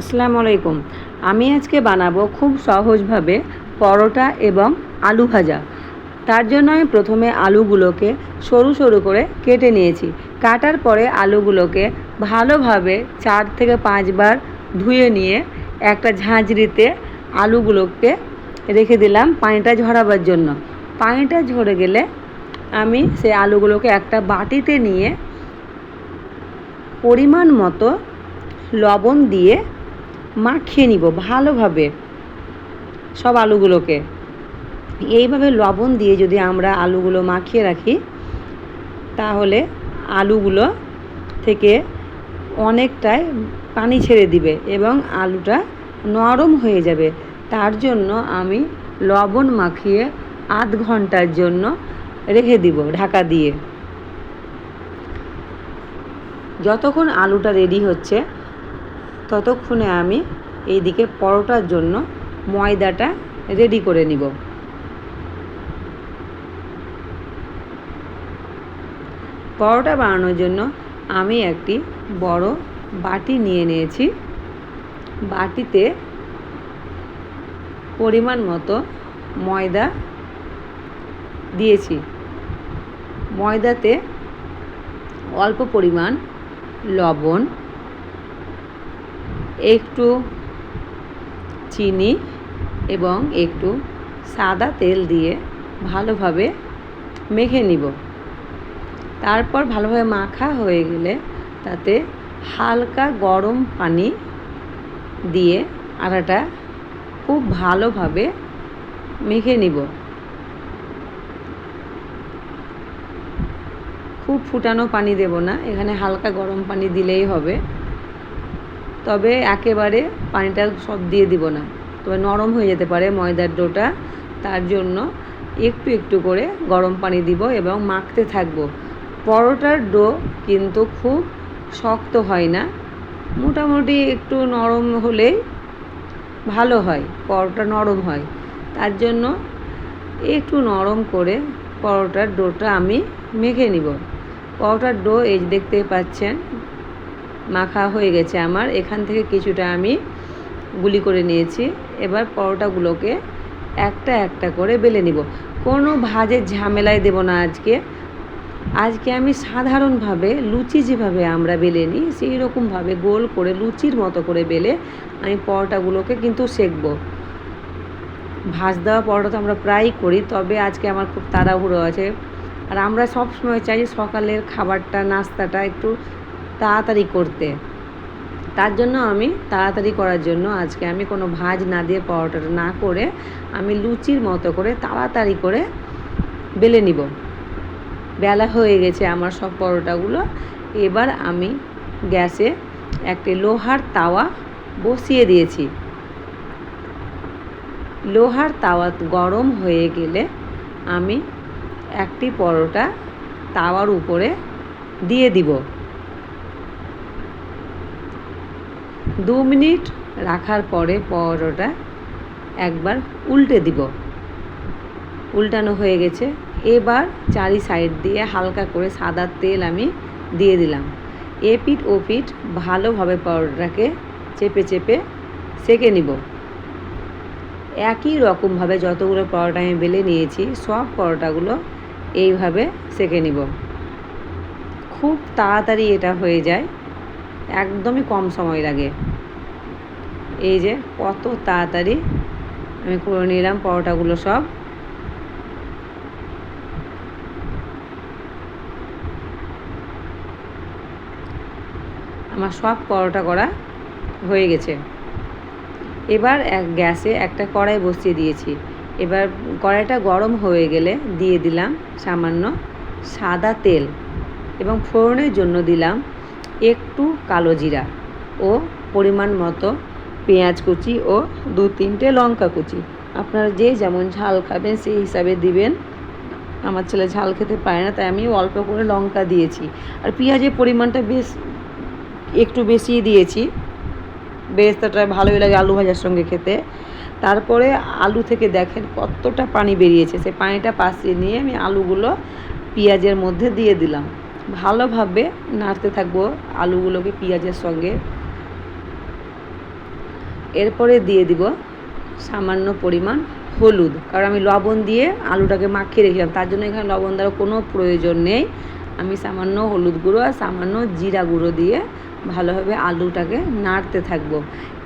আসসালামু আলাইকুম। আমি আজকে বানাবো খুব সহজভাবে পরোটা এবং আলু ভাজা। তার জন্য আমি প্রথমে আলুগুলোকে সরু সরু করে কেটে নিয়েছি। কাটার পরে আলুগুলোকে ভালোভাবে চার থেকে পাঁচবার ধুয়ে নিয়ে একটা ঝাঁঝরিতে আলুগুলোকে রেখে দিলাম পানিটা ঝরাবার জন্য। পানিটা ঝরে গেলে আমি সেই আলুগুলোকে একটা বাটিতে নিয়ে পরিমাণ মতো লবণ দিয়ে মাখিয়ে নিব ভালোভাবে সব আলুগুলোকে। এইভাবে লবণ দিয়ে যদি আমরা আলুগুলো মাখিয়ে রাখি, তাহলে আলুগুলো থেকে অনেকটাই পানি ছেড়ে দিবে এবং আলুটা নরম হয়ে যাবে। তার জন্য আমি লবণ মাখিয়ে আধ ঘণ্টার জন্য রেখে দিব ঢাকা দিয়ে। যতক্ষণ আলুটা রেডি হচ্ছে ততক্ষণে আমি এইদিকে পরোটার জন্য ময়দাটা রেডি করে নিব। পরোটা বানানোর জন্য আমি একটি বড় বাটি নিয়ে নিয়েছি। বাটিতে পরিমাণ মতো ময়দা দিয়েছি। ময়দাতে অল্প পরিমাণ লবণ একটু চিনি এবং একটু সাদা তেল দিয়ে ভালোভাবে মেখে নিব। তারপর ভালোভাবে মাখা হয়ে গেলে তাতে হালকা গরম পানি দিয়ে আটাটা খুব ভালোভাবে মেখে নিব। খুব ফুটানো পানি দেব না, এখানে হালকা গরম পানি দিলেই হবে। তবে একেবারে পানিটা সব দিয়ে দিব না। তবে নরম হয়ে যেতে পারে ময়দার ডোটা। তার জন্য একটু একটু করে গরম পানি দিব এবং মাখতে থাকব। পরোটার ডো কিন্তু খুব শক্ত হয় না। মোটামুটি একটু নরম হলেই ভালো হয়, পরোটা নরম হয়। তার জন্য একটু নরম করে পরোটার ডোটা আমি মেখে নিব। পরোটার ডো এই দেখতে পাচ্ছেন মাখা হয়ে গেছে আমার। এখান থেকে কিছুটা আমি গুলি করে নিয়েছি। এবার পরোটাগুলোকে একটা একটা করে বেলে নিব। কোনো ভাজের ঝামেলায় দেব না আজকে। আজকে আমি সাধারণভাবে লুচি যেভাবে আমরা বেলে নিই, সেই রকমভাবে গোল করে, লুচির মতো করে বেলে আমি পরোটাগুলোকে কিন্তু সেকবো। ভাজ দেওয়া পরোটা তো আমরা প্রায়ই করি, তবে আজকে আমার খুব তাড়াহুড়ো আছে। আর আমরা সব সময় চাই সকালের খাবারটা, নাস্তাটা একটু তাড়াতাড়ি করতে। তার জন্য আমি তাড়াতাড়ি করার জন্য আজকে আমি কোনো ভাজ না দিয়ে পরোটাটা না করে আমি লুচির মতো করে তাড়াতাড়ি করে বেলে নিব। বেলা হয়ে গেছে আমার সব পরোটাগুলো। এবার আমি গ্যাসে একটি লোহার তাওয়া বসিয়ে দিয়েছি। লোহার তাওয়া গরম হয়ে গেলে আমি একটি পরোটা তাওয়ার উপরে দিয়ে দিব। দু মিনিট রাখার পরে পরোটা একবার উল্টে দিব। উল্টানো হয়ে গেছে। এবার চারি সাইড দিয়ে হালকা করে সাদা তেল আমি দিয়ে দিলাম। এপিট ওপিট ভালোভাবে পরোটাকে চেপে চেপে সেকে নিব। একই রকমভাবে যতগুলো পরোটা আমি বেলে নিয়েছি, সব পরোটাগুলো এইভাবে সেকে নিব। খুব তাড়াতাড়ি এটা হয়ে যায়। একদমই কম সময় লাগে। এই যে কত তাড়াতাড়ি আমি করে নিলাম পরোটাগুলো সব। আমার সব পরোটা করা হয়ে গেছে। এবার এক গ্যাসে একটা কড়াই বসিয়ে দিয়েছি। এবার কড়াইটা গরম হয়ে গেলে দিয়ে দিলাম সামান্য সাদা তেল এবং ফোড়নের জন্য দিলাম একটু কালো জিরা ও পরিমাণ মতো পেঁয়াজ কুচি ও দু তিনটে লঙ্কা কুচি। আপনারা যে যেমন ঝাল খাবেন, সেই হিসাবে দিবেন। আমার ছেলে ঝাল খেতে পারে না, তাই আমি অল্প করে লঙ্কা দিয়েছি। আর পেঁয়াজের পরিমাণটা বেশ, একটু বেশি দিয়েছি। বেরেস্তাটা ভালোই লাগে আলু ভাজার সঙ্গে খেতে। তারপরে আলু থেকে দেখেন কতটা পানি বেরিয়েছে। সেই পানিটা পাশিয়ে নিয়ে আমি আলুগুলো পেঁয়াজের মধ্যে দিয়ে দিলাম। ভালোভাবে নাড়তে থাকব আলুগুলোকে পেঁয়াজের সঙ্গে। এরপরে দিয়ে দিব সামান্য পরিমাণ হলুদ। কারণ আমি লবণ দিয়ে আলুটাকে মাখিয়ে রেখেছিলাম। তার জন্য এখানে লবণ দেওয়ার কোনো প্রয়োজন নেই। আমি সামান্য হলুদ গুঁড়ো আর সামান্য জিরা গুঁড়ো দিয়ে ভালোভাবে আলুটাকে নাড়তে থাকব।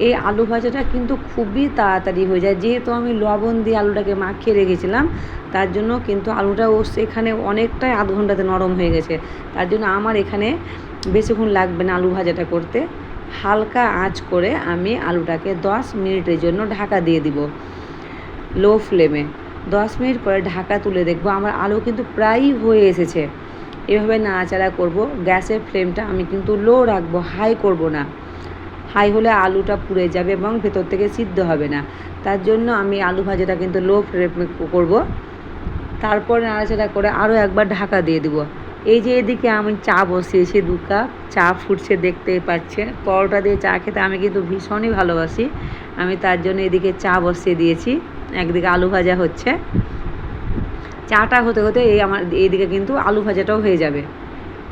এই আলু ভাজাটা কিন্তু খুবই তাড়াতাড়ি হয়ে যায়। যেহেতু আমি লবণ দিয়ে আলুটাকে মাখিয়ে রেখেছিলাম, তার জন্য কিন্তু আলুটা ও সেখানে অনেকটাই আধ ঘন্টাতে নরম হয়ে গেছে। তার জন্য আমার এখানে বেশিক্ষণ লাগবে না আলু ভাজাটা করতে। হালকা আঁচ করে আমি আলুটাকে দশ মিনিটের জন্য ঢাকা দিয়ে দিব লো ফ্লেমে দশ মিনিট পরে ঢাকা তুলে দেখব, আমার আলু কিন্তু প্রায়ই হয়ে এসেছে। এভাবে নাড়াচাড়া করব, গ্যাসের ফ্লেমটা আমি কিন্তু লো রাখব হাই করব না। হাই হলে আলুটা পুড়ে যাবে এবং ভেতর থেকে সিদ্ধ হবে না। তার জন্য আমি আলু ভাজাটা কিন্তু লো ফ্লেমে করব। তারপর নাড়াচাড়া করে আরও একবার ঢাকা দিয়ে দিব। এই যে এদিকে আমি চা বসিয়েছি, দু কাপ চা ফুটছে দেখতেই পাচ্ছেন। পরোটা দিয়ে চা খেতে আমি কিন্তু ভীষণই ভালোবাসি। আমি তার জন্য এদিকে চা বসিয়ে দিয়েছি। একদিকে আলু ভাজা হচ্ছে। চাটা হতে হতে এই আমার এইদিকে কিন্তু আলু ভাজাটাও হয়ে যাবে।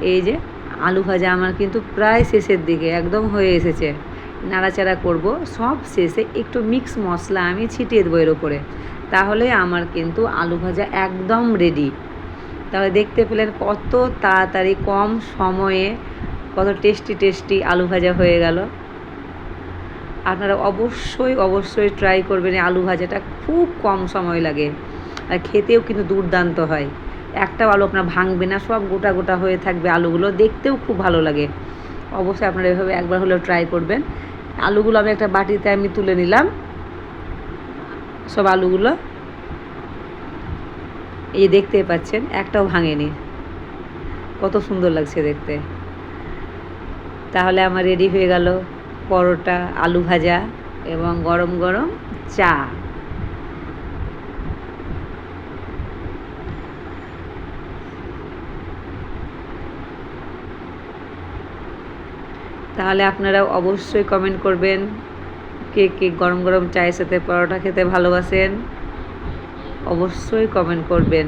এই যে আলু ভাজা আমার কিন্তু প্রায় শেষের দিকে, একদম হয়ে এসেছে। নাড়াচাড়া করব, সব শেষে একটু মিক্স মশলা আমি ছিটিয়ে দেবো এর ওপরে তাহলে আমার কিন্তু আলু ভাজা একদম রেডি তাহলে দেখতে পেলেন কত তাড়াতাড়ি কম সময়ে কত টেস্টি টেস্টি আলু ভাজা হয়ে গেল। আপনারা অবশ্যই অবশ্যই ট্রাই করবেন আলু ভাজাটা, খুব কম সময় লাগে। আর খেতেও কিন্তু দুর্দান্ত হয়। একটা আলু আপনার ভাঙবে না, সব গোটা গোটা হয়ে থাকবে আলুগুলো, দেখতেও খুব ভালো লাগে। অবশ্যই আপনারা এভাবে একবার হলেও ট্রাই করবেন। আলুগুলো আমি একটা বাটিতে আমি তুলে নিলাম। সব আলুগুলো এই দেখতে পাচ্ছেন, একটাও ভাঙেনি। কত সুন্দর লাগছে দেখতে। তাহলে আমার রেডি হয়ে গেল পরোটা, আলু ভাজা এবং গরম গরম চা। তাহলে আপনারা অবশ্যই কমেন্ট করবেন, কে কে গরম গরম চায়ের সাথে পরোটা খেতে ভালোবাসেন। অবশ্যই কমেন্ট করবেন।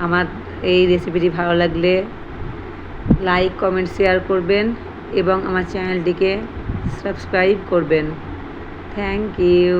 আমার এই রেসিপিটি ভালো লাগলে লাইক কমেন্ট শেয়ার করবেন এবং আমার চ্যানেলটিকে সাবস্ক্রাইব করবেন। Thank you